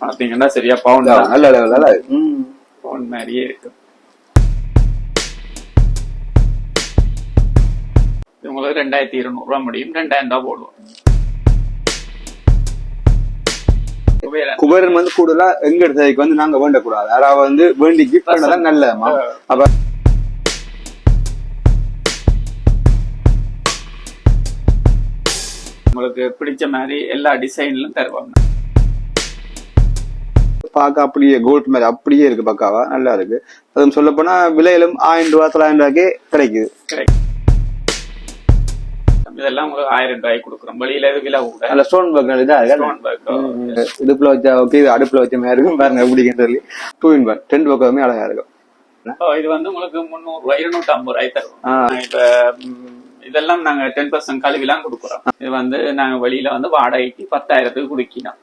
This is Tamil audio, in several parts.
பாத்தீங்கன்னா சரியா பவுண்ட் தான். நல்ல நல்ல. ம். பவுண்ட் மாதிரியே இருக்கு. இவங்களுக்கு ரெண்டாயிரத்தி இருநூறு ரூபா முடியும். ரெண்டாயிரம் ரூபாய் போடுவோம். குபேரன். வந்து கூடுதலா எங்க இடத்துக்கு வந்து நாங்க வேண்டக்கூடாது. யாராவது வந்து வேண்டி கிஃப்ட் பண்ணதான் நல்லதுமா அப்ப உங்களுக்கு பிடிச்ச மாதிரி எல்லா டிசைன்லும் தருவாங்க. பார்க்க அப்படியே கோல்ட் மாதிரி அப்படியே இருக்கு பக்காவா? நல்லா இருக்கு. அதுவும் சொல்ல போனா விலையிலும் ஆயிரம் ரூபாய் தொள்ளாயிரம் ரூபாய்க்கே கிடைக்குது. இதெல்லாம் உங்களுக்கு ஆயிரம் ரூபாய்க்கு கொடுக்குறோம். வெளியில இது விலை கூட. நல்ல ஸ்டோன் ஒர்க் இதா ஸ்டோன் ஒர்க் இடுப்புல வச்சா ஓகே அடுப்புல வச்ச மாதிரி இருக்கும். பாருங்க எப்படி சொல்லி டூ இன் ஒன் டென்ட் பக்கமே அழகா இருக்கும். இது வந்து உங்களுக்கு முந்நூறு ரூபாய் இருநூத்தி ஐம்பது ரூபாய் தருவோம். ஆ. இப்ப இதெல்லாம் நாங்க டென் பர்சன்ட் கழுவிலாம் கொடுக்குறோம். இது வந்து நாங்க வெளியில வந்து வாடகைக்கு பத்தாயிரத்துக்கு குடிக்கணும்.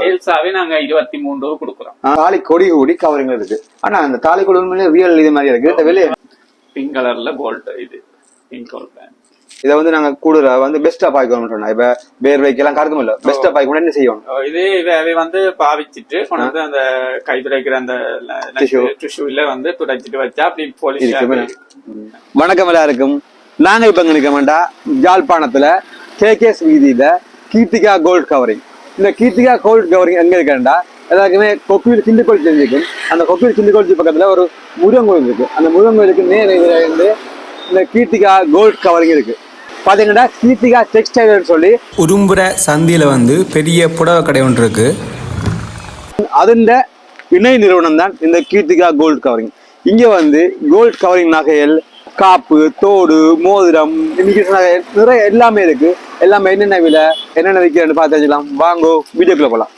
சேல்ஸாவே நாங்க இருபத்தி மூணு ரூபா கொடுக்குறோம். தாலி கொடி கொடி கவரிங் இருக்கு. ஆனா அந்த தாலி கொடி ரியல் இது மாதிரி இருக்கு. பிங்க் கலர்ல கோல்டு இது. பிங்க் கோல்டு இதை வந்து நாங்க கூடுதலா வந்து பெஸ்டா பாய்க்கணும்னு சொன்னா இப்ப பேர் வைக்கலாம் கருக்கும் இல்ல. பெஸ்டா பாய்க்கணும் என்ன செய்யணும்? இது இவை வந்து பாவிச்சிட்டு கொண்டு அந்த கை துடைக்கிற அந்த. டிஷ்யூல வந்து துடைச்சிட்டு வச்சா அப்படி போலீஸ். வணக்கம் எல்லாருக்கும். நாங்கள் இப்போ நிற்க வேண்டாம் ஜாழ்ப்பாணத்தில் கேகேஎஸ் வீதியில் கீர்த்திகா கோல்ட் கவரிங் இந்த கீர்த்திகா கோல்ட் கவரிங் எங்கே இருக்கேன்டா எல்லாருக்குமே கொக்கியூர் சிந்து கோயில் தெரிஞ்சிருக்கும். அந்த கொக்கியூர் சிந்து கோயில் பக்கத்தில் ஒரு முருகன் இருக்குது அந்த முருகன் கோயிலுக்கு நேர் இந்த கீர்த்திகா கோல்ட் கவரிங் இருக்குது பார்த்தீங்கன்னா கீர்த்திகா டெக்ஸ்டைல்னு சொல்லி உரும்புற சந்தியில் வந்து பெரிய புடவை கடை ஒன்று இருக்குது அதுண்ட இணை நிறுவனம் தான் இந்த கீர்த்திகா கோல்ட் கவரிங் இங்கே வந்து கோல்ட் கவரிங் நகைகள் காப்பு தோடு மோதிரம் நிறைய எல்லாமே இருக்கு. எல்லாமே என்னென்ன விலை என்னென்ன விற்கிறேன்னு பார்த்து வச்சுக்கலாம் வாங்கோ வீடியோக்குள்ள போலாம்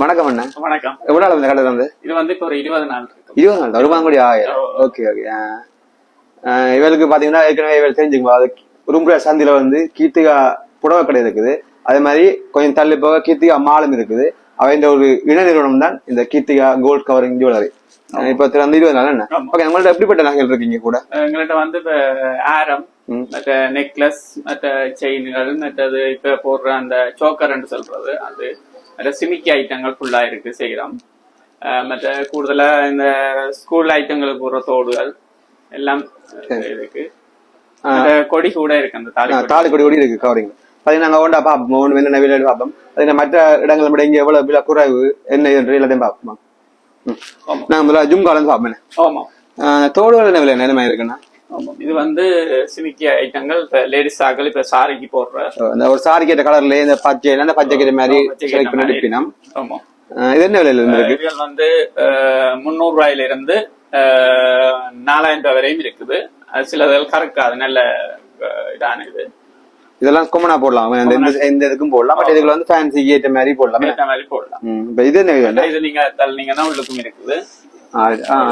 வணக்கம். அண்ணன் வணக்கம். எவ்வளவு நாள் இந்த கடை வந்து இது வந்து இப்ப ஒரு இருபது நாள் இருபது நாள் வருமானம் கூட ஆயிரம் ஓகே ஓகே. இவளுக்கு பாத்தீங்கன்னா ஏற்கனவே இவள் தெரிஞ்சுக்குமா அது உரும்புற சந்தில வந்து கீர்த்திகா புடவை கடை இருக்குது. அதே மாதிரி கொஞ்சம் தள்ளி போக கீர்த்திகா மாலும் இருக்குது. அவன் ஒரு இணை நிறுவனம் தான் இந்த கீர்த்திகா கோல்ட் கவரிங் ஜுவல்லரி இப்ப திறந்து இருபது நாள் என்ன. ஓகே உங்கள்ட்ட எப்படிப்பட்ட நகைகள் இருக்கீங்க கூட? எங்கள்கிட்ட வந்து இப்ப ஆரம். மற்ற நெக்லஸ் மற்ற செயின்கள் மற்றது இப்ப போடுற அந்த சோக்கர்ன்னு சொல்றது அது. சிமிக்கி ஐட்டங்கள் ஃபுல்லா இருக்கு செய்யறோம் அஹ் மற்ற கூடுதலா இந்த ஸ்கூல் ஐட்டங்களுக்கு போடுற தோடுகள் எல்லாம் இருக்கு கொடி கூட இருக்கு அந்த தாலி கொடி. கொடி இருக்கு கவரிங் பாத்தீங்கன்னா நாங்க ஒன்றா பார்ப்போம் ஒன்று என்னென்ன விலை பார்ப்போம் அதே மற்ற இடங்கள் விட இங்க எவ்வளவு விலை குறைவு என்ன என்று எல்லாத்தையும் பார்ப்போமா ம். ஆமா. நாங்க முதல்ல ஜும்காலன்னு பார்ப்போம் ஆமா தோடுகள் என்ன விலை நிலைமை இருக்குன்னா ஆமா இது வந்து சிமிக்கி ஐட்டங்கள். இப்ப லேடிஸ் ஆக்கள் இப்ப சாரிக்கு போடுற இந்த ஒரு சாரி கேட்ட கலர்ல இந்த பச்சை அந்த பச்சை கீரை மாதிரி செலக்ட் பண்ணி. எடுப்பினோம் ஆமா. இது என்ன விலையில இருந்து இருக்கு? வந்து முந்நூறு ரூபாயில இருந்து நாலாயிரம் ரூபாய் வரையும் இருக்குது. அது சிலதுகள் கறக்காது நல்ல இதான இது. இதெல்லாம் கொமனா போடலாம். எந்த- இதுக்கும் போடலாம். பட் இதுல வந்து ஃபேன்சி ஏற்ற மாதிரி போடலாம். ஏற்ற மாதிரி போடலாம். இப்ப இது என்ன? இது நீங்க தள்ளினீங்கன்னா உள்ளுக்கும் இருக்குது.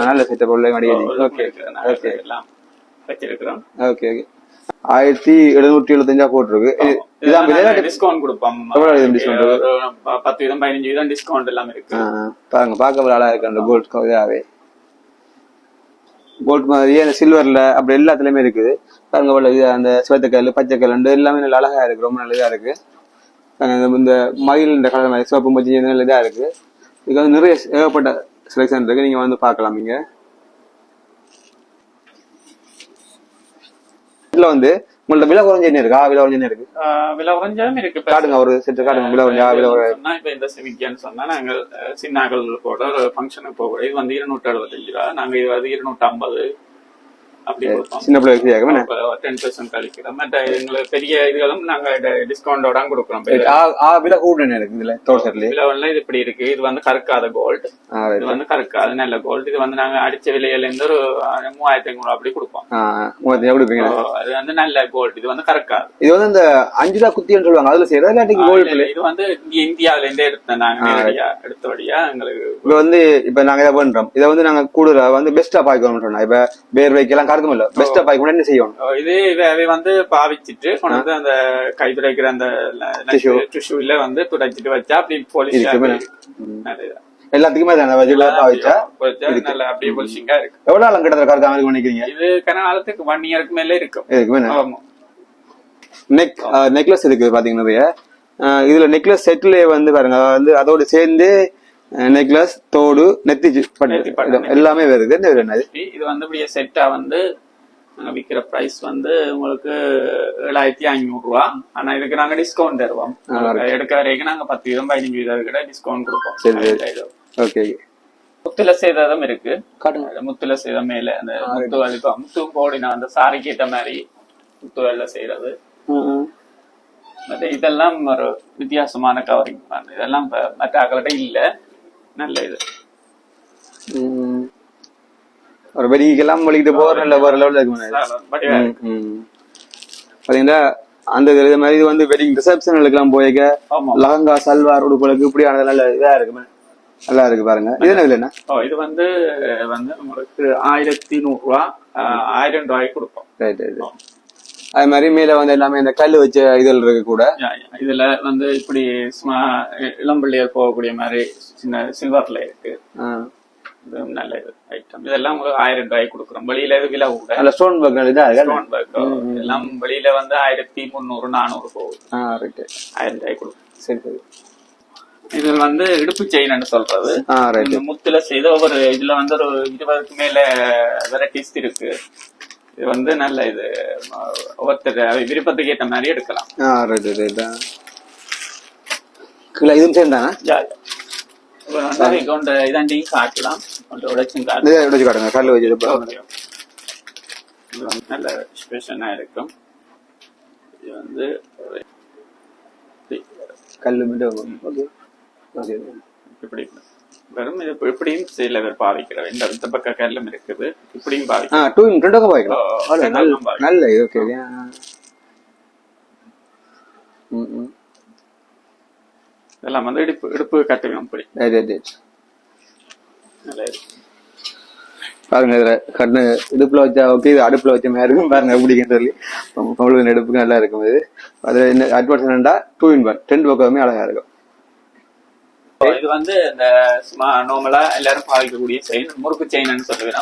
நல்ல செட்டப் உள்ள உள்ளுக்கும் ஓகே ஓகே எல்லாம். வச்சிருக்கிறோம் ஓகே ஓகே ஆயிரத்தி எழுநூற்றி எழுபத்தஞ்சா போட்டிருக்கு. டிஸ்கவுண்ட் ப- பத்து வீதம் பதினஞ்சு வீதம் டிஸ்கவுண்ட் எல்லாம் இருக்கு. பாருங்க பார்க்க ஒரு அழகா இருக்கு அந்த கோல்ட் இதாவே. கோல்ட் மாதிரியே அந்த சில்வர்ல அப்படி எல்லாத்துலயுமே இருக்குது. பாருங்க அவ்வளவு இது அந்த சிவத்தக்கல் பச்சைக்கல் எல்லாமே நல்ல அழகா இருக்கு. ரொம்ப நல்லதா இருக்கு. இந்த- மயில் இந்த கலர் மாதிரி சிவப்பு நல்ல இதா இருக்கு. இதுக்கு வந்து நிறைய ஏகப்பட்ட செலெக்ஷன் இருக்கு. நீங்க வந்து பார்க்கலாம் இங்க. இதுல வந்து உங்கள்ட்ட விலை குறைஞ்ச என்ன இருக்கா? விலை குறைஞ்ச இருக்கு? விலை குறைஞ்சாலும் இருக்கு காட்டுங்க ஒரு செட்டு காட்டுங்க விலை குறைஞ்சா விலை குறை சொன்னா இப்ப இந்த சிமிக்கியான்னு சொன்னா நாங்க சின்னாக்கள் கூட ஒரு ஃபங்க்ஷனுக்கு போக இது வந்து இருநூற்றி அறுபத்தஞ்சு ரூபா நாங்க இது வந்து இருநூற்றி ஐம்பது அப்படி சின்ன பிள்ளை டென் பர்சன்ட் கழிக்கிறோம். எங்களுக்கு பெரிய இதுகளும் நாங்க டிஸ்கவுண்டோட கொடுக்குறோம். விலை. கூடுதல் இருக்கு இதுல தோட்டத்துலயே? விலை இது இப்படி இருக்கு. இது வந்து கறக்காத கோல்டு இது வந்து கறக்காத நல்ல கோல்டு இது வந்து நாங்க அடிச்ச விலையில இருந்து ஒரு மூவாயிரத்தி ஐநூறு அப்படி கொடுப்போம். அது வந்து நல்ல கோல்டு இது வந்து கறக்காது இது வந்து இந்த அஞ்சு ரூபா குத்தின்னு சொல்லுவாங்க. அதுல செய்யறதா இல்லாட்டி கோல்டு இது வந்து இந்தியாவில இருந்தே எடுத்தோம் நாங்க எடுத்தபடியா எங்களுக்கு இப்ப வந்து இப்ப நாங்க இதை பண்றோம் இதை வந்து நாங்க கூடுதலா வந்து பெஸ்டா பாய்க்கணும்னு சொன்னா இப்ப வேர் வைக்கலாம் கறக்கும் இல்ல பெஸ்டா பாய்க்கணும் என்ன செய்யணும் இது இவ- வந்து பாவிச்சிட்டு கொண்டு அந்த கை துடைக்கிற அந்த. டிஷ்யூல வந்து துடைச்சிட்டு வச்சா அப்படி போலீஸ் எல்லாத்துக்குமே பாய்ச்சா நல்ல அப்படியே பொலிஷிங்கா இருக்கு. எவ்வளவு நாள் கிட்ட கறக்காம இருக்கு நினைக்கிறீங்க இது கனகாலத்துக்கு ஒன் இயருக்கு மேல இருக்கும். ஆமா. நெக் நெக்லஸ் இருக்கு பாத்தீங்கன்னா இதுல நெக்லஸ் செட்லயே வந்து பாருங்க வந்து அதோட சேர்ந்து நெக்லஸ் தோடு நெத்தி பட்டு. எல்லாமே வருது என்ன வேணும் அது இது வந்து இப்படியே செட்டா வந்து நாங்க விக்கிற பிரைஸ் வந்து உங்களுக்கு ஏழாயிரத்தி ஐநூறு ரூபா ஆனா இதுக்கு நாங்க டிஸ்கவுண்ட் தருவோம். உங்களுக்கு எடுக்க வரைக்கும் நாங்க பத்து வீதம் பதினஞ்சு வீதம் கிட்ட டிஸ்கவுண்ட் கொடுப்போம். ஓகே. முத்துல சேதம் இருக்கு. காட்டுங்க. முத்துல சேதம் மேல அந்த முத்து அதுக்கு முத்து போடின அந்த சாரிக்கு ஏத்த மாதிரி முத்து வேலை செய்யறது இதெல்லாம் ஒரு வித்தியாசமான கவரிங் இதெல்லாம் மற்ற ஆக்கள்கிட்ட இல்ல. நல்ல இது. ஒரு வெடிக்கெல்லாம் வலிக்கிட்டு போற நல்ல ஒரு லெவலில் இருக்கு. பாத்தீங்கன்னா அந்த இது மாதிரி இது வந்து வெட்டிங் ரிசப்ஷனுக்கெல்லாம் போய்க்க ஆமா. லகங்கா சல்வார் உடுப்புகளுக்கு இப்படியான நல்ல இதா இருக்கு நல்லா இருக்கு பாருங்க. இது என்ன இது வந்து வந்து உங்களுக்கு ஆயிரத்தி நூறு ரூபா ஆஹ், ஆயிரம் ரூபாய்க்கு கொடுப்போம். ரைட் ரைட் அது மாதிரி மேல வந்து எல்லாமே இந்த கல் வச்ச இதில் இருக்கு கூட. இதுல வந்து இப்படி சும்மா இளம்பிள்ளையர் போகக்கூடிய மாதிரி சின்ன சில்வர்ல இருக்கு. இது நல்ல ஐட்டம் இதெல்லாம் உங்களுக்கு ஆயிரம் ரூபாய்க்கு கொடுக்குறோம். வெளியில விலை கூட. நல்ல ஸ்டோன் இருக்கு ஸ்டோன் ஒர்க் எல்லாம் வெளியில வந்து ஆயிரத்தி முந்நூறு நானூறு போகுது. ஆயிரம் ரூபாய்க்கு கொடுக்கும் சரி சரி. இது வந்து இடுப்பு செயின்னு சொல்றது. முத்துல செய்த ஒவ்வொரு இதுல வந்து ஒரு இருபதுக்கு மேல வெரைட்டிஸ் இருக்கு. இது வந்து நல்ல இது ஒவ்வொருத்தர் விருப்பத்துக்கு ஏற்ற மாதிரி எடுக்கலாம். இல்லை இதுவும் சேர்ந்தானா கொண்ட இதாண்டியும் காட்டலாம். கொண்ட உடைச்சும் வச்சு காட்டுங்க. கல் வச்சு இது வந்து நல்ல ஸ்பெஷனா இருக்கும். இது வந்து கல் மட்டும். ஓகே. ஓகே. இப்படி. வெறும் இது இப்ப இப்படியும் சில பேர் பாவிக்கிற இந்த இந்த பக்க கல்லும் இருக்குது. இப்படியும் ஆ பாவிக்கலாம் டூ இன் ஓ, அவ்வளோ, நல்ல இது ஓகே இதெல்லாம் வந்து இடுப்பு இடுப்பு கட்டுவோம் இது. பாருங்க இதுல கண்ணு இடுப்புல வச்சா ஓகே இது அடுப்புல வச்ச மாதிரி இருக்கும். பாருங்க எப்படின்னு சொல்லி. உங்களுக்கு நெடுப்புக்கு நல்லா இருக்கும் இது. அதுல என்ன அட்வான்ஸ் என்னண்டா டூ இன் ஒன் ரெண்டு பக்கமே அழகா இருக்கும். இது வந்து இந்த நார்மலா எல்லாரும் பாவிக்கக்கூடிய செயின் முறுக்கு செயின்னு சொல்லுவேன்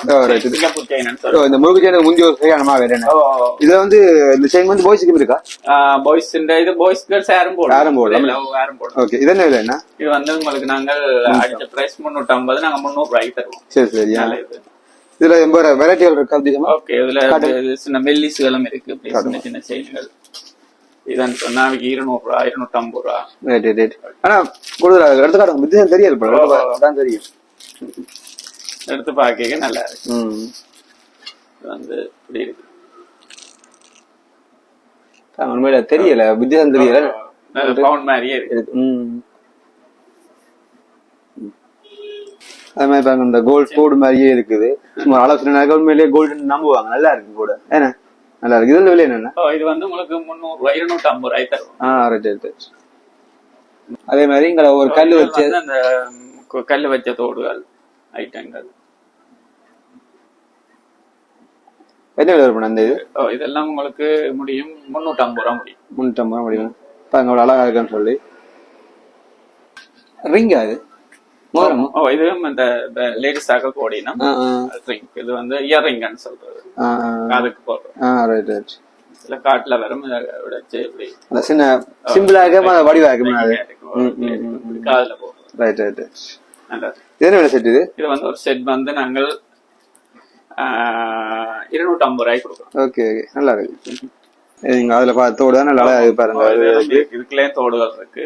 சொல்லுவேன் இந்த முழுக்கு சேனல் முந்தி ஒரு சரியானமா வேற என்ன? இதுல வந்து இந்த செயின் வந்து பாய்ஸுக்கு இருக்கா? பாய்ஸ் இது பாய்ஸ் கேர்ள்ஸ் யாரும் போடும் யாரும் போடும் ஓகே இது என்ன விலை என்ன? இது வந்து உங்களுக்கு நாங்கள் அடிச்ச பிரைஸ் முன்னூத்தி ஐம்பது நாங்க முந்நூறு ரூபாய்க்கு தருவோம். சரி சரி. இதுல வெரைட்டிகள் இருக்கா அதிகமா? ஓகே இதுல இது சின்ன மெல்லிசுகளும் இருக்கு. இப்படி சின்ன சின்ன செயின்கள் இதான் சொன்னா இருநூறு ரூபா இருநூத்தி ஐம்பது ரூபா ரைட் ரைட் ஆனா கூடுதல் எடுத்துக்காட்டு வித்தியாசம் தெரியாது போல தான் தெரியும். எடுத்து பார்க்க நல்லா இருக்கு. வந்து இப்படி இருக்கு. உண்மையில தெரியல வித்தியாசம் தெரியல. பவுண்ட் மாதிரியே இருக்கு. அது மாதிரி பாருங்க இந்த கோல்ட் கோடு மாதிரியே இருக்குது. சும்மா ஆலோசனை உண்மையிலேயே கோல்டு நம்புவாங்க நல்லா இருக்கு கூட. ஏன்னா நல்லா இருக்கு. இதுல விலை என்னன்னா? இது வந்து உங்களுக்கு முந்நூறு ரூபாய் இருநூத்தி ஐம்பது ரூபாய் தருவோம். ஆ ரைட் ரைட் அதே மாதிரி இங்க ஒரு கல் இது வச்சு அந்த கு- கல்லு வச்ச தோடுகள் ஐட்டங்கள். என்ன விலை அந்த இது? ஓ, இதெல்லாம் உங்களுக்கு முடியும் முன்னூத்தி ஐம்பது ரூபா முடியும். முன்னூற்றம்பது ரூபா முடியும். பாருங்க அவ்வளோ அழகா இருக்குன்னு சொல்லி. ரிங்கா அது இதுவும் இந்த லேடிஸ் ஆக கோடினா ரிங் இது வந்து இயர் ரிங்னு சொல்றது. ஆ காதுக்கு போடுறோம் இதுல காட்டுல வரும் இதை உடைச்சு இப்படி. சின்ன சிம்பிளா இருக்க வடிவா இருக்கு அது? இப்படி காதுல போடுறோம் ரைட் ரைட். இது என்ன செட் இது? இது வந்து ஒரு செட் வந்து நாங்கள் இருநூத்தி ஐம்பது ரூபாய்க்கு கொடுக்குறோம். ஓகே ஓகே நல்லா இருக்கு. இது நீங்க அதுல பார்த்தோட தான் நல்லா பாருங்க. அது இதுக்குள்ளே தோடுகள் இருக்கு.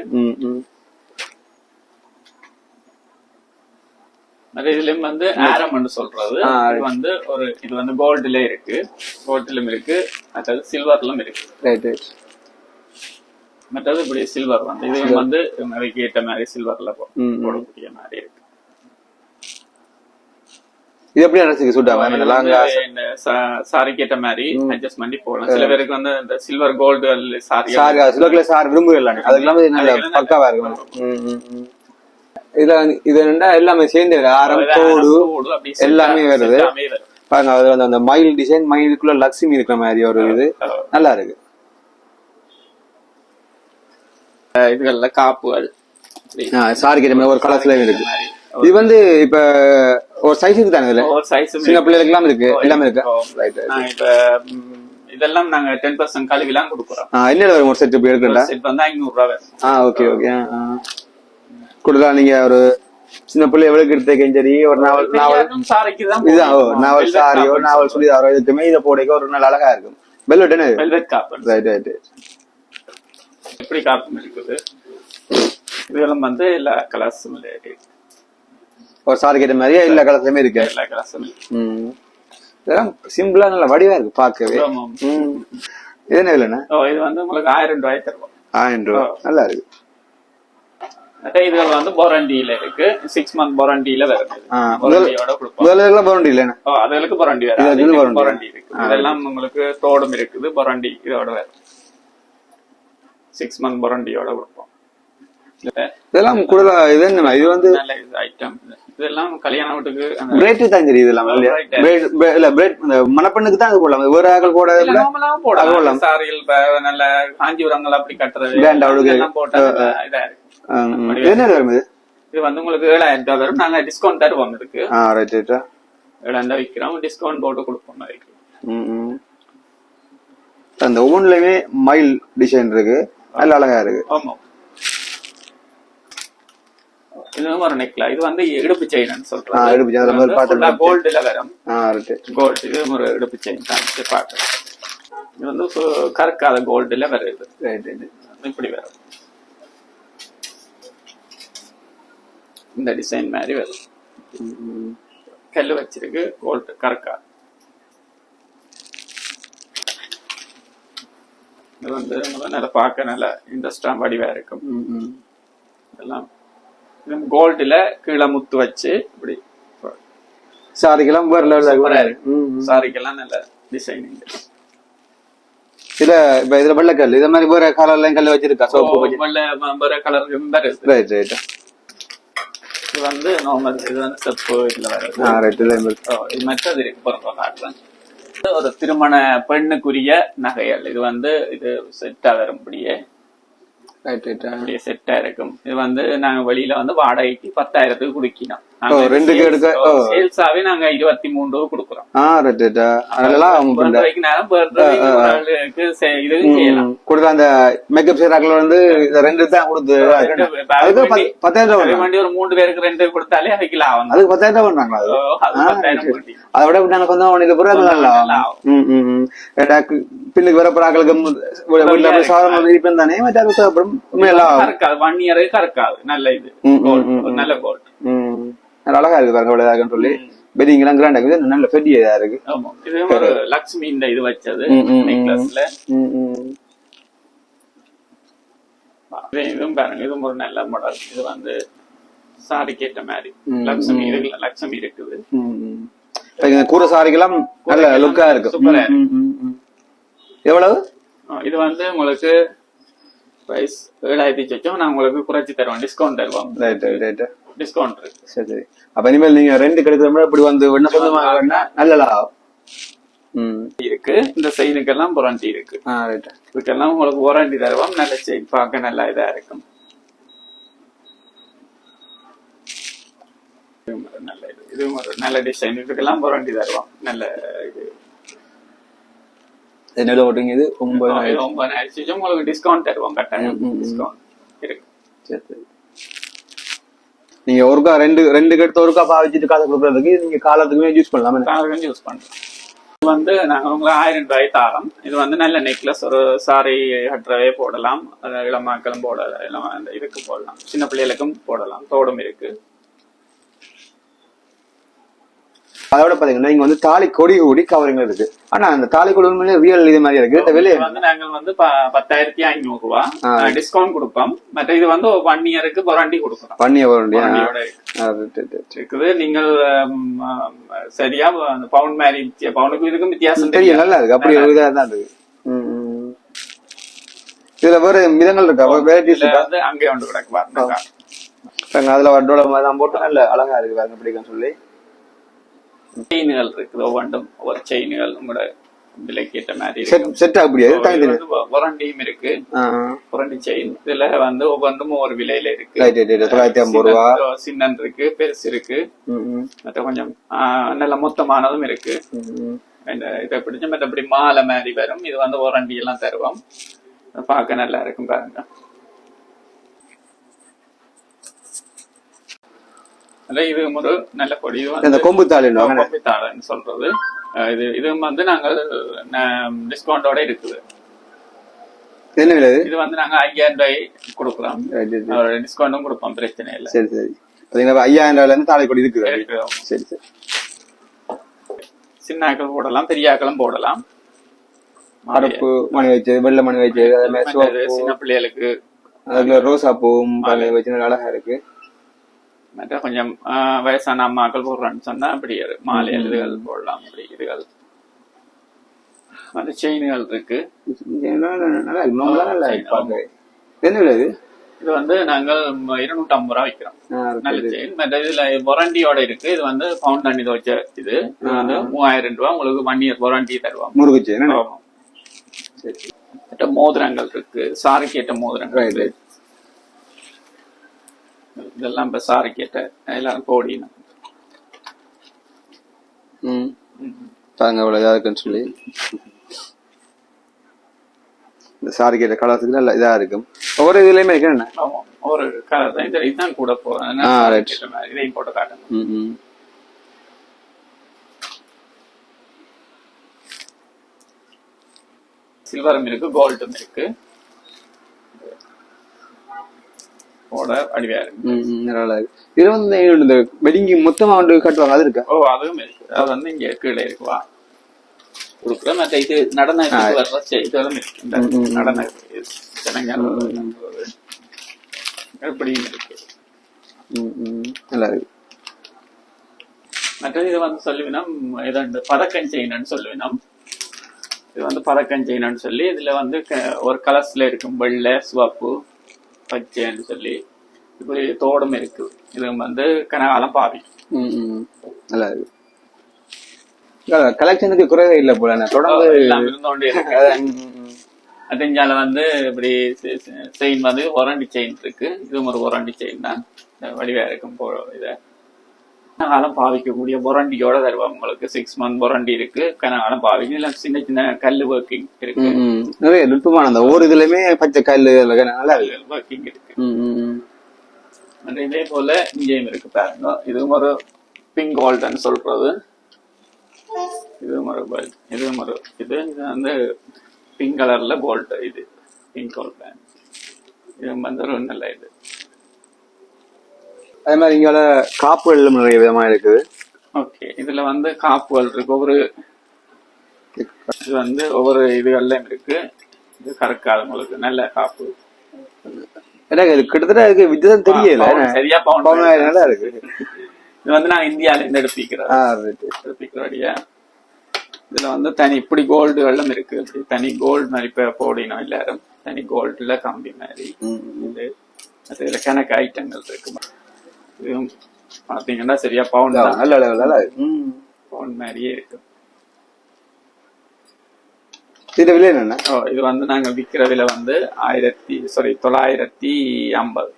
ம் ம். அது இதுலயும் வந்து ஆரம்னு சொல்றது இது வந்து ஒரு இது வந்து கோல்டுல இருக்கு. கோல்டுலயும் இருக்கு. மற்றது சில்வர்லும் இருக்கு. ரைட் மற்றது இப்படி சில்வர் வந்து இது வந்து அதுக்கு ஏற்ற மாதிரி சில்வர்ல. போடக்கூடிய மாதிரி இருக்கு. இது எப்படி நினைச்சுக்க சூட்டாம இது லாங் வந்து இந்த சா- சாரிக்கு ஏற்ற மாதிரி அட்ஜஸ்ட் பண்ணி போடலாம். சில பேருக்கு வந்து இந்த சில்வர் கோல்டு சாரி சார் சிலோக்கில சார் விரும்புகிறாங்க அதுக்கெல்லாம் பக்காவா இருக்கும். இதுல இது என்னன்னா எல்லாமே சேர்ந்து வருது. ஆரம் கோடு எல்லாமே வருது. பாருங்க அதுல வந்து அந்த மயில் டிசைன் மயிலுக்குள்ள லக்ஷ்மி இருக்கிற மாதிரி ஒரு இது. நல்லா இருக்கு. இதுகள்ல காப்புகள். சாரி கிட்ட ஒரு கலர்ஸ்ல இருக்கு. இது வந்து இப்ப ஒரு சைஸ் இருக்கு தானே இதுல சின்ன பிள்ளைகளுக்கு எல்லாம் இருக்கு? எல்லாமே இருக்கு? இப்ப இதெல்லாம் நாங்க டென் பர்சன்ட் கழுவிலாம் கொடுக்குறோம். என்ன வரும்? ஒரு செட் இப்படி எடுக்கண்டா செட் வந்து ஐநூறு ரூபா ஓகே ஓகே கூடுதலா நீங்க ஒரு சின்ன பிள்ளை எவ்வளவுக்கு எடுத்தேக்கும் சரி ஒரு நாவல் நாவல் பெரியாரும் சாரிக்கு தான் இதுதான் ஓ நாவல் சாரியோ நாவல் சுடிதாரோ இதுக்குமே இதை போடைக்க ஒரு நல்ல அழகா இருக்கும். வெல்வெட் என்ன வெல்வெட் காப்பன் ரைட் ரைட் எப்படி காப்பன் இருக்குது? இதெல்லாம் வந்து எல்லா கலர்ஸும் ஒரு சாரி கேட்ட மாதிரியே எல்லா கலர்ஸ்லயுமே இருக்கு? எல்லா கலர்ஸும் இதெல்லாம் சிம்பிளா நல்ல வடிவா இருக்கு பார்க்கவே. இது என்ன விலைண்ணா? இது வந்து உங்களுக்கு ஆயிரம் ரூபாய் தருவோம். ஆயிரம் ரூபா. நல்லா இருக்கு. இதுகள் வந்து பொரண்டியில இருக்கு. சிக்ஸ் மந்த் பொரண்டியில வருது. பொரண்டியோட கொடுப்போம். இல்லைண்ணா ஓ அதுகளுக்கு பொரண்டி பொரண்டி. பொரண்டி இருக்கு. இதெல்லாம் உங்களுக்கு தோடும் இருக்குது. பொரண்டி இதோட வரும். சிக்ஸ் மந்த் பொரண்டியோட கொடுப்போம். இதுல இதெல்லாம் கூடுதலா இது என்ன? இது வந்து நல்ல ஐட்டம் இதெல்லாம் கல்யாண வீட்டுக்கு அந்த பிரெட் தான் தெரியுது இல்லாம இல்ல பிரெட் இந்த மணப்பெண்ணுக்கு தான் போடலாம்? வேற ஆக்கள் போட போடலாம். போடலாம். சாரிகள் நல்ல காஞ்சிபுரங்கள் அப்படி கட்டுறது இதா இருக்கும் இது என்ன வரும். இது? இது வந்து உங்களுக்கு ஏழாயிரம் ரூபாய் வரும். நாங்க டிஸ்கவுண்ட் தருவோம் இதுக்கு ஆ ரைட் ரைட்டா ஏழாயிரம் ரூபாய் விற்கிறோம் டிஸ்கவுண்ட் போட்டு கொடுப்போம் அதுக்கு. அந்த ஒவ்வொன்றுலயுமே மயில் டிசைன் இருக்கு. நல்ல அழகா இருக்கு. ஆமா. இதுவும் ஒரு நெக்லா இது வந்து இடுப்பு செயின் சொல்றேன் இடுப்பு பார்த்தேன். கோல்டுல வரும். கோல்டு இது ஒரு இடுப்பு செயின் காமிச்சு பாக்குறேன் இது வந்து கறக்காத கோல்டுல வருது. இப்படி வரும். இந்த டிசைன் மாதிரி வரும். கல்லு வச்சிருக்கு கோல்டு கறக்கா இது வந்து நல்லா பார்க்க நல்ல இன்ட்ரெஸ்டா வடிவா இருக்கும். இதெல்லாம் இது கோல்டுல கீழே முத்து வச்சு இப்படி சாரிக்கெல்லாம் வேற சாரிக்கெல்லாம் நல்ல டிசைனிங் இதுல இப்ப இதுல வெள்ளக்கல் இது மாதிரி வேற கலர்லாம் கல் வச்சிருக்கா? சோப்பு வெள்ளை கலர் வருது ரைட் ரைட் இது வந்து நார்மல் இது வந்து செப்பு இதுல வருது ஆ ரைட் இது மற்றது இருக்கு பாருங்க காட்டுறேன். ஒரு திருமண பெண்ணுக்குரிய நகைகள். இது வந்து இது செட்டா வரும்படியே. அப்படியே செட்டா இருக்கும். இது வந்து நாங்க வெளியில வந்து வாடகைக்கு பத்தாயிரத்துக்கு குடிக்கணும் ரெண்டுக்கு எடுக்க. சேல்ஸாவே நாங்க இருபத்தி மூணு ரூபா கொடுக்குறோம் அதெல்லாம் கொடுத்த அந்த மேக்கப் செய்யறாக்கள் வந்து ரெண்டு தான் கொடுத்து பத்தாயிரம் ரூபாய். வேண்டி ஒரு மூணு பேருக்கு ரெண்டு கொடுத்தாலே அதுக்கு லாபம். அதுக்கு பத்தாயிரம் ரூபாய் பண்றாங்களா அது? விட நாங்க கொஞ்சம் ம் ரெண்டாக்கு பின்னுக்கு வர பிறாக்களுக்கு வீட்டுல போய் சாதம் இருப்பேன் தானே மற்ற கறக்காது. One year கறக்காது. நல்ல இது. நல்ல கோல்ட் நல்ல அழகா இருக்கு பாருங்க இதாகன்னு சொல்லி. பெரியங்க எல்லாம் கிராண்டா இருக்குது நல்ல பெரிய இதா இருக்கு. ஆமா. இது ஒரு லக்ஷ்மி இந்த இது வச்சது. நெக்லஸ்ல. இதுவும் பாருங்க. இதுவும் ஒரு நல்ல மாடல் இது வந்து சாரிக்கு ஏற்ற மாதிரி. லக்ஷ்மி இருக்கு லக்ஷ்மி இருக்குது. இந்த கூரை சாரிக்கெல்லாம் நல்ல லுக்கா இருக்கு. சூப்பரா. எவ்வளவு? இது வந்து உங்களுக்கு பிரைஸ் ஏழாயிரத்தி சொச்சம் நான் உங்களுக்கு குறைச்சி தருவோம் டிஸ்கவுண்ட் தருவோம். ரைட் ரைட் டிஸ்கவுண்ட் சரி சரி. அப்ப இனிமேல் நீங்க ரெண்டு கிடைக்கிற மாதிரி இப்படி வந்து என்ன சொந்தமாக வேணா நல்ல லாபம். ம். இருக்கு. இந்த செயினுக்கெல்லாம் புரண்டி இருக்கு. இதுக்கெல்லாம் உங்களுக்கு வாரண்டி தருவோம். நல்ல செயின் பார்க்க நல்லா இதா இருக்கும். நல்ல இது. இதுவும் ஒரு நல்ல டிசைன் இதுக்கெல்லாம் வாரண்டி தருவோம். நல்ல இது. என்னோட ஓட்டுங்க இது? ஒன்பது இது ஒன்பதாயிரத்தி உங்களுக்கு டிஸ்கவுண்ட் தருவோம். கட்டாயம். டிஸ்கவுண்ட் இருக்கு. சரி சரி. நீங்க ஒருக்கா ரெண்டு ரெண்டு கெடுத்து ஒருக்கா பாவிச்சிட்டு காசு கொடுக்கறதுக்கு நீங்க காலத்துக்குமே யூஸ் பண்ணலாம். காலத்துக்கு யூஸ் பண்ணலாம். இது வந்து நாங்கள் உங்களுக்கு ஆயிரம் ரூபாய் தாரம். இது வந்து நல்ல நெக்லஸ் ஒரு சாரி கட்டுறவே போடலாம். இளமாக்களும் போடலாம் இளம அந்த இதுக்கு போடலாம். சின்ன பிள்ளைகளுக்கும் போடலாம். தோடும் இருக்குது அதோட பாத்தீங்கன்னா இங்க வந்து தாலி கொடி கூடி கவரிங் இருக்கு. ஆனா அந்த தாலி கொடி ரியல் இது மாதிரி இருக்கு. இந்த விலை வந்து நாங்கள் வந்து பத்தாயிரத்தி ஐநூறு ரூபா. டிஸ்கவுண்ட் கொடுப்போம். மற்ற இது வந்து ஒன் இயருக்கு வாரண்டி கொடுக்குறோம். பண்ணிய வரும் வாரண்டியோட இருக்குது. நீங்கள் சரியா அந்த பவுண்ட் மாதிரி பவுனுக்கு இதுக்கும் வித்தியாசம் தெரியும் நல்லா இருக்கு. அப்படி ஒரு இதா தான் இருக்கு. இதுல வேற மிதங்கள் இருக்கா? வெரைட்டிஸ் இருக்கா? வந்து அங்கே ஒன்று கிடக்கு பாருங்க. அதுல வட்டோட மாதிரி தான் போட்டு நல்ல அழகா இருக்கு பாருங்க பிடிக்கும் சொல்லி. செயின்கள் இருக்குது. ஒவ்வொன்றும் ஒவ்வொரு செயின்கள் உங்களோட விலைக்கு ஏற்ற மாதிரி செட் வாரண்டியும் இருக்கு. வாரண்டி செயின் இதுல வந்து ஒவ்வொன்றும் ஒவ்வொரு விலையில இருக்கு. தொள்ளாயிரத்தி ஐம்பது ரூபா. சின்ன- சின்னன் இருக்கு. பெருசு இருக்கு. மற்ற கொஞ்சம் நல்ல மொத்தமானதும் இருக்கு. இந்த இதை பிடிச்ச மற்றபடி மாலை மாதிரி வரும். இது வந்து வாரண்டி எல்லாம் தருவோம். பார்க்க நல்லா இருக்கும் பாருங்க. அல்ல இது ஒரு நல்ல இது இந்த கொம்பு தாலி கொம்பித்தாளன்னு சொல்றது. அஹ் இது இது வந்து நாங்கள் டிஸ்கவுண்டோட இருக்குது. என்ன விலை? இது? வந்து நாங்க ஐயாயிரம் ரூபாய் கொடுக்குறோம். டிஸ்கவுண்டும் கொடுப்போம் பிரச்சனை இல்லை. சரி சரி. பாத்தீங்கன்னா ஐயாயிரம் ரூபாயில இருந்து தாலி கொடி இருக்குது. சரி சரி. சின்ன ஆக்கள் போடலாம் பெரிய ஆக்களும் போடலாம். அரப்பு மணி வச்சு வெள்ளை மணி வச்சு அதே மாதிரி மற்றது சிவப்பு. சின்ன பிள்ளைகளுக்கு. அதுல ரோசா பூவும் வச்சு அழகா இருக்கு. மற்ற கொஞ்சம் வயசான அம்மாக்கள் போடுறான்னு சொன்னா அப்படி மாலை இதுகள் போடலாம் அப்படி இதுகள் மற்ற செயின்கள் இருக்கு இது வந்து நாங்கள் இருநூத்தி ஐம்பது ரூபா வைக்கிறோம் நல்ல செயின் மற்ற இதுல வாரண்டியோட இருக்கு இது வந்து பவுண்ட் தண்ணி துவைச்ச இது இது வந்து மூவாயிரம் ரூபாய் உங்களுக்கு ஒன் இயர் வாரண்டி தருவாங்க என்ன ஆமாம். மற்ற மோதிரங்கள் இருக்கு சாரிக்கேட்ட மோதிரங்கள் Right, இருக்கு இதெல்லாம் இப்ப சாரிக்கேட்ட எல்லாரும் போடினோம் ம். பாருங்க அவ்வளவு இதா இருக்குன்னு சொல்லி. இந்த சாரி கேட்ட கலர்ஸுக்கு நல்லா இதா இருக்கும். ஒவ்வொரு இதுலயுமே இருக்கு என்ன? ஒரு கலர் தான். இந்த இதுதான் கூட right. இதையும் போட்டு காட்டணும் ம், ம். சில்வரும் இருக்கு கோல்டும் இருக்கு. இருக்கு நல்லா இருக்கு. இது வந்து இந்த வெடிங்கி மொத்தமா வந்து கட்டுவாங்க அது இருக்கா? ஓ அதுவும் இருக்கு. அது வந்து இங்க கீழே இருக்குவா கொடுக்குற மற்ற இது நடன இதெல்லாம் இருக்கு. நடன தெலுங்கானா எப்படியும் இருக்கு. ம், ம். நல்லா இருக்கு. மற்றது இது வந்து சொல்லுவினம் ஏதாண்டு பதக்கம் செய்யணும்னு சொல்லுவினம் இது வந்து பதக்கம் செய்யணும்னு சொல்லி இதுல வந்து ஒரு கலர்ஸ்ல இருக்கும் வெள்ளை சிவப்பு. பச்சைன்னு சொல்லி இப்படி தோடும் இருக்கு. இது வந்து கனகாலம் பாவி. நல்லா இருக்கு. கலெக்ஷனுக்கு குறைவே இல்லை போல தொடர்ந்து இருந்தோண்டே. அதஞ்சால வந்து இப்படி செயின் வந்து ஒரண்டி செயின் இருக்கு. இதுவும் ஒரு ஒரண்டி செயின் தான். வடிவா இருக்கும் போ இதை கனகாலம் பாவிக்கக்கூடிய பொரண்டியோட தருவாங்க உங்களுக்கு சிக்ஸ் மந்த் பொரண்டி இருக்கு. கனகாலம் பாவிக்கும் இல்லை சின்ன சின்ன கல் ஒர்க்கிங் இருக்கு. நிறைய நுட்பமான அந்த ஒவ்வொரு இதுலயுமே பச்சை கல் நல்லா ஒர்க்கிங் இருக்கு. மற்ற இதே போல இங்கேயும் இருக்கு பாருங்க. இதுவும் ஒரு பிங்க் கோல்டன் சொல்றது. இதுவும் ஒரு gold. இதுவும் ஒரு இது இது வந்து பிங்க் கலர்ல கோல்டு இது. பிங்க் கோல்டன் இது வந்து ஒரு நல்ல இது. அதே மாதிரி இங்க காப்புகள் நிறைய விதமா இருக்குது. ஓகே இதுல வந்து காப்புகள் இருக்கு. ஒவ்வொரு இது வந்து ஒவ்வொரு இதுகள்லயும் இருக்கு. இது கறக்காது உங்களுக்கு நல்ல காப்பு. எனக்கு இது கிட்டத்தட்ட அதுக்கு வித்தியாசம் தெரியல. சரியா பவுன் நல்லா இருக்கு. இது வந்து நாங்க இந்தியால இருந்து right. எடுப்பிக்கிறோடியா இதுல வந்து தனி இப்படி கோல்டு வெள்ளம் இருக்கு. இப்படி தனி கோல்டு மாதிரி இப்ப போடினோம் எல்லாரும். தனி கோல்டுல கம்பி மாதிரி. இது அது இதுல கணக்கு ஐட்டங்கள் இருக்கு. பாத்தீங்கன்னா சரியா பவுன் தான். நல்ல இருக்கு. ம். பவுன் மாதிரியே இருக்கு. இது விலை என்னண்ணா ஓ இது வந்து நாங்க விக்கிற விலை வந்து ஆயிரத்தி சாரி தொள்ளாயிரத்தி ஐம்பது.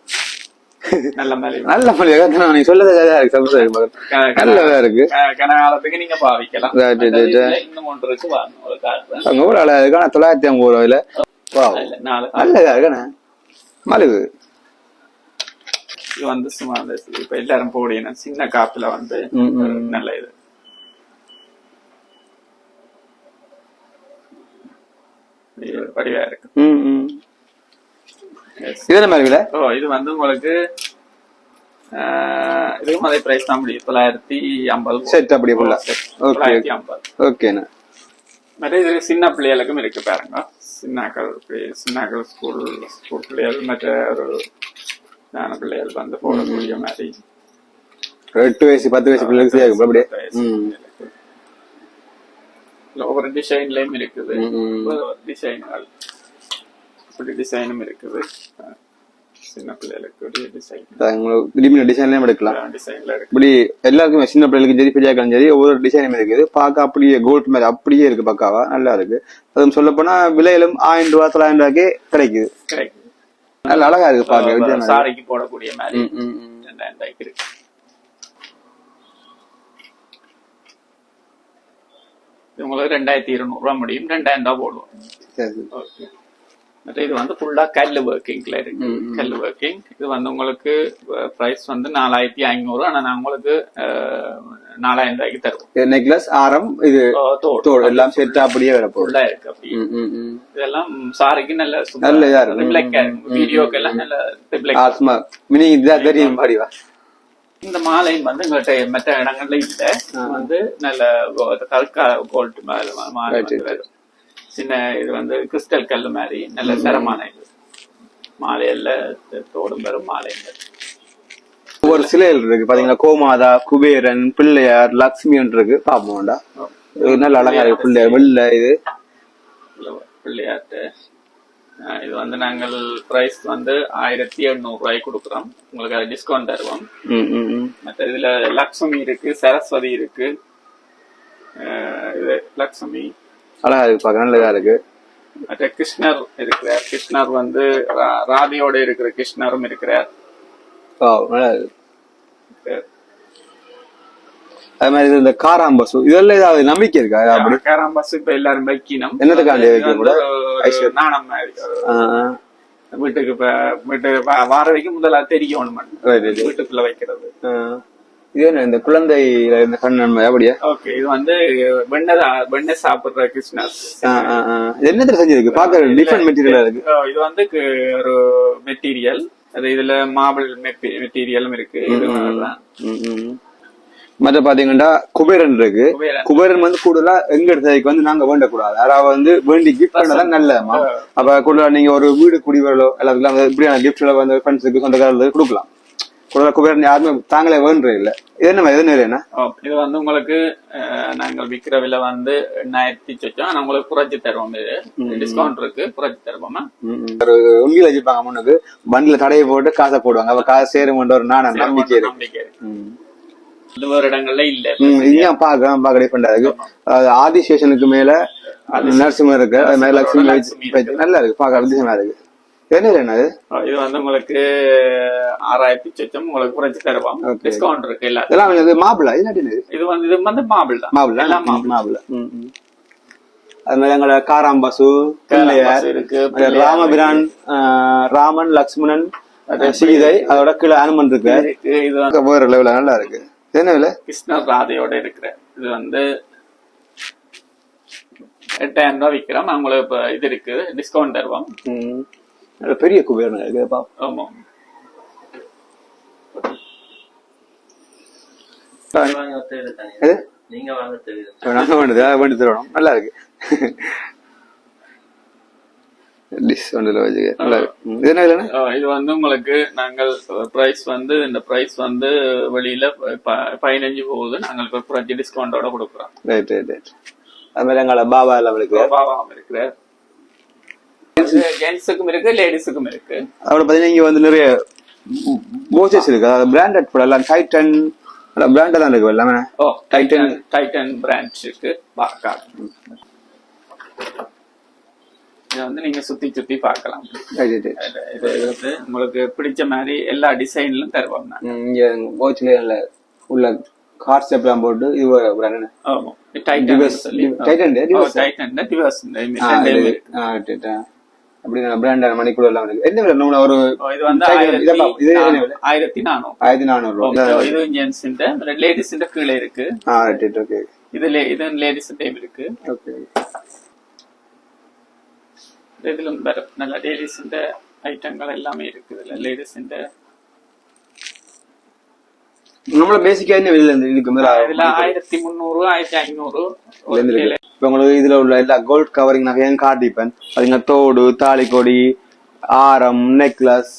நல்ல மாதிரி நல்ல மொழியாக நீ சொல்லது இருக்கு சம்சாரி மகன் நல்லதா இருக்கு. கனகாலத்துக்கு நீங்க பாவிக்கலாம். இன்னும் ஒன்று இருக்கு வாங்க ஒரு காட்டுறேன் அங்க கூட அழகா இருக்கு ஆனா தொள்ளாயிரத்தி ஐம்பது ரூபாயில வா இல்ல, நாலு. நல்லதா இருக்குண்ணா மலிவு. இது வந்து சும்மா அந்த இப்ப எல்லாரும் போடின சின்ன காப்புல வந்து. நல்ல இது. வடிவா இருக்கு. இது என்ன ஓ இது வந்து உங்களுக்கு இதுவும் அதே பிரைஸ் தான் முடியும். தொள்ளாயிரத்தி ஐம்பது செட் அப்படி போல தொள்ளாயிரத்தி ஐம்பது. ஓகேண்ணா மற்ற இது சின்ன பிள்ளைகளுக்கும் இருக்கு பாருங்க. சின்னாக்கள் சின்னாக்கள் ஸ்கூல் ஸ்கூல் பிள்ளைகள் மற்ற ஒரு ஞான பிள்ளைகள் வந்து போடக்கூடிய மாதிரி. எட்டு வயசு பத்து வயசு பிள்ளைக்கு சரியாகும் அப்படியே? ஒவ்வொரு டிசைன்லயும் இருக்குது. டிசைன்கள் இப்படி டிசைனும் இருக்குது. சின்ன பிள்ளைகளுக்கு டிசைன் டிசைன்லயும் எடுக்கலாம். இப்படி எல்லாருக்குமே சின்ன பிள்ளைகளுக்கும் சரி பெரியாக்களும் சரி ஒவ்வொரு டிசைனும் இருக்குது. பார்க்க அப்படியே கோல்ட் மாதிரி அப்படியே இருக்கு பக்காவா நல்லா இருக்கு. அதுவும் சொல்ல போனா விலையிலும் ஆயிரம் ரூபாய் தொள்ளாயிரம் ரூபாய்க்கே கிடைக்குது. கிடைக்குது. நல்ல அழகா இருக்கு வித்தியாசமா சாரிக்கு போடக்கூடிய மாதிரி இருக்கு. இது உங்களுக்கு ரெண்டாயிரத்தி இருநூறு ரூபா முடியும் ரெண்டாயிரம் ரூபாய் போடுவோம். மற்ற இது வந்து ஃபுல்லா கல் ஒர்க்கிங்ல இருக்கு. கல் ஒர்க்கிங் இது வந்து உங்களுக்கு பிரைஸ் வந்து நாலாயிரத்தி ஐநூறு ஆனா நான் உங்களுக்கு நாலாயிரம் ரூபாய்க்கு தருவோம். இது நெக்லஸ் ஆரம் இது தோடு. எல்லாம் செட் அப்படியே வர போகுது இருக்கு அப்படி. இதெல்லாம் சாரிக்கு நல்ல நல்ல இதா இருக்கு. வீடியோக்கு எல்லாம் நல்ல ரிப்ளெக்ட் ஆ, சும்மா மினி இதுதான் தெரியும். பாடிவா இந்த மாலையும் வந்து எங்கள்கிட்ட மற்ற இடங்கள்ல இல்ல. வந்து நல்ல கல்கா கோல்ட் மாலை மாலை வரும். சின்ன இது வந்து கிறிஸ்டல் கல் மாதிரி நல்ல தரமான இது. மாலையில தோடும் வரும் மாலைங்க ஒவ்வொரு சிலைகள் இருக்கு. பாத்தீங்களா கோமாதா குபேரன் பிள்ளையார் லக்ஷ்மி இருக்கு பாப்போம்டா நல்ல அழகா இருக்கு. பிள்ளையார் வெள்ளை இது. பிள்ளையாட்டு அஹ் இது வந்து நாங்கள் பிரைஸ் வந்து ஆயிரத்தி எண்ணூறு ரூபாய் கொடுக்குறோம். உங்களுக்கு அது டிஸ்கவுண்ட் தருவோம் ம், ம், ம். மற்ற இதுல லக்ஷ்மி இருக்கு சரஸ்வதி இருக்கு. இது லக்ஷ்மி. அழகா இருக்கு பார்க்க நல்லதா இருக்கு. மற்ற கிருஷ்ணர் இருக்கிறார். கிருஷ்ணர் வந்து ராதையோட இருக்கிற கிருஷ்ணரும் இருக்கிறார். ஓ நல்லா இருக்கு அது மாதிரி இந்த காராம்பசு இதெல்லாம் ஏதாவது நம்பிக்கை இருக்கா? அப்படி கேராம்பஸ் இப்ப எல்லாரும் வைக்கணும். என்னத்துக்காண்டி இது வைக்க கூட? நாணம் மாதிரி. வீட்டுக்கு இப்ப வீட்டுக்கு வா- வார வரைக்கும் முதல்ல தெரியணும். வீட்டுக்குள்ள வைக்கிறது. இது என்ன இந்த குழந்தையில இந்த கண் நன்மை அப்படியா ஓகே இது வந்து வெண்ணெய் வெண்ணெய் சாப்பிடுற. இது என்னத்துல செஞ்சிருக்கு? பார்க்க டிஃபரெண்ட் மெட்டீரியலா இருக்கு. இது வந்து ஒரு மெட்டீரியல் அது இதுல மாபிள் மெட்டீரியலும் இருக்கு. மற்ற பாத்தீங்கன்னா குபேரன் இருக்கு. குபேரன். வந்து கூடுதலா எங்க இடத்துக்கு வந்து நாங்க வேண்டக்கூடாது. யாராவது வந்து வேண்டி கிஃப்ட் பண்ணதான் நல்லதுமா அப்ப கூடுதலா நீங்க ஒரு வீடு குடிவரலோ எல்லாத்துக்கும் வந்து இப்படியான கிஃப்ட்ல வந்து ஃப்ரெண்ட்ஸுக்கு சொந்தக்காரர்களுக்கு கொடுக்கலாம். கூடுதலா குபேரன் யாருமே தாங்களே வேண்டே இல்ல. இது என்ன என்ன என்ன ஓ, இது வந்து உங்களுக்கு நாங்கள் விக்கிற விலை வந்து எண்ணாயிரத்தி சொச்சம். ஆனா உங்களுக்கு குறைச்சி தருவோம் இது. டிஸ்கவுண்ட் இருக்கு குறைச்சி தருவோமா? ஒரு உண்டியில வச்சுப்பாங்க முன்னுக்கு பண்டில தடையை போட்டு காசை போடுவாங்க. அப்ப காசு சேருமன்ற ஒரு நான நம்பிக்கை நம்பிக்கை ஒரு இடங்கள்ல இல்ல. ம், இங்கேயும் பார்க்கலாம் பார்க்க டிஃபரெண்டா இருக்கு ஆதி ஸ்டேஷனுக்கு மேல நரசிம்மர் இருக்கு. அது மாதிரி லட்சுமி நல்லா இருக்கு. பார்க்க வித்தியாசமா இருக்கு. என்ன என்னது? இது வந்து உங்களுக்கு ஆறாயிரத்தி சொச்சம் உங்களுக்கு குறைச்சி Okay. டிஸ்கவுண்ட் இருக்கு எல்லாத்துக்கும். இதெல்லாம் இது மாப்பிள? வந்து இது வந்து மாபிள் தான். மாப்பிள? எல்லாம் மாப்பிள. அது மாதிரி எங்களோட காராம்பசு இருக்கு ராமபிரான் ராமன் லக்ஷ்மணன் சீதை அதோட கீழே அனுமன் இருக்கு. இது வேற லெவல நல்லா இருக்கு. என்ன விலை? கிருஷ்ணர் ராதையோட இருக்கிற. இது வந்து எட்டாயிரம் ரூபாய் விற்கிறோம் அவங்களுக்கு இது இருக்கு டிஸ்கவுண்ட் தருவோம். நல்ல பெரிய குபேரன் இருக்கு பா ஆமா. நீங்க வாங்க தரணும் நல்லா இருக்கு. இது வந்து உங்களுக்கு நாங்கள் பிரைஸ் வந்து இந்த பிரைஸ் வந்து வெளியில பதினஞ்சு போகுது. நாங்கள் இப்ப டிஸ்கவுண்டோட கொடுக்குறோம். ரைட் ரைட் ரைட் பாபா எல்லாம் இருக்கு பாபாவும் இருக்கிற ஜென்ஸுக்கும் இருக்கு லேடிஸுக்கும் இருக்கு. அதோட பாத்தீங்கன்னா இங்க வந்து நிறைய போச்சஸ் இருக்கு. அதாவது பிராண்டட் ப்ராடக்ட் எல்லாம் டைட்டன் பிராண்டட் தான் இருக்கு எல்லாமே. ஓ டைட்டன் டைட்டன் பிராண்ட் இருக்கு. பாக்கா இதை வந்து நீங்க சுத்தி சுத்தி பார்க்கலாம். இது வந்து உங்களுக்கு பிடிச்ச மாதிரி எல்லா டிசைன்லயும் தருவோம் நான். ம், இங்க வாட்ச்ல உள்ள கார் ஸ்டெப்லாம் போட்டு இது ஒரு பிராண்ட் ஆமா. டைட்டன்? Diverse. டைட்டன் டிவர்ஸ் அப்படின்னு பிராண்டான மணிக்குள்ள எல்லாம் இருக்கு என்ன விலை? ஒரு இது வந்து ஆயிரத்தி நானூறு. ஆயிரத்தி நானூறு இது ஜென்ஸ் லேடிஸ் கீழே இருக்கு. ஆ இது லேடிஸ் டைம் இருக்கு. ஓகே ഇതിലും നല്ല ലേഡീസിന്റെ ഐറ്റങ്ങൾ എല്ലാമേ ഇരിക്കുന്നില്ല ലേഡീസിന്റെ നമ്മളെ ബേസിക് ആയിട്ട് ആയിരത്തി മുന്നൂറ് ആയിരത്തി അഞ്ഞൂറ് இப்ப உங்களுக்கு இதுல உள்ள எல்லா கோல்ட் கவரிங் நகையும் காட்டிப்பேன். அதுங்க தோடு தாலிக்கொடி ஆரம் நெக்லஸ்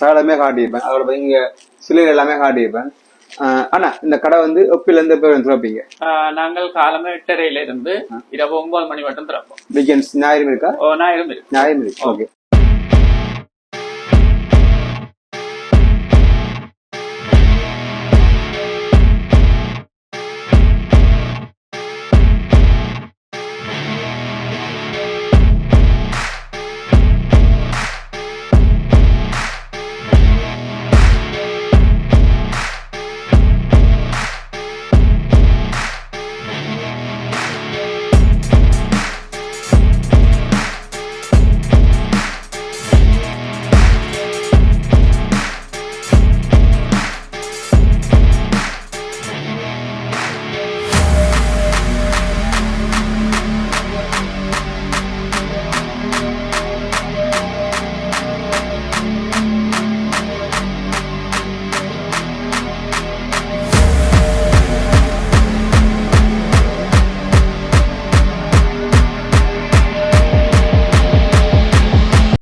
சகலமே காட்டியிருப்பேன். அதோட இங்க சிலை எல்லாமே காட்டியிருப்பேன். ஆனா இந்த கடை வந்து ஒப்பில இருந்து எப்ப திறப்பீங்க? நாங்கள் காலமே எட்டரையில இருந்து இரவு ஒன்பது மணி மட்டும் திறப்போம். வீக்கெண்ட்ஸ் ஞாயிறு இருக்கா? இருக்கு. ஞாயிறு இருக்கு ஓகே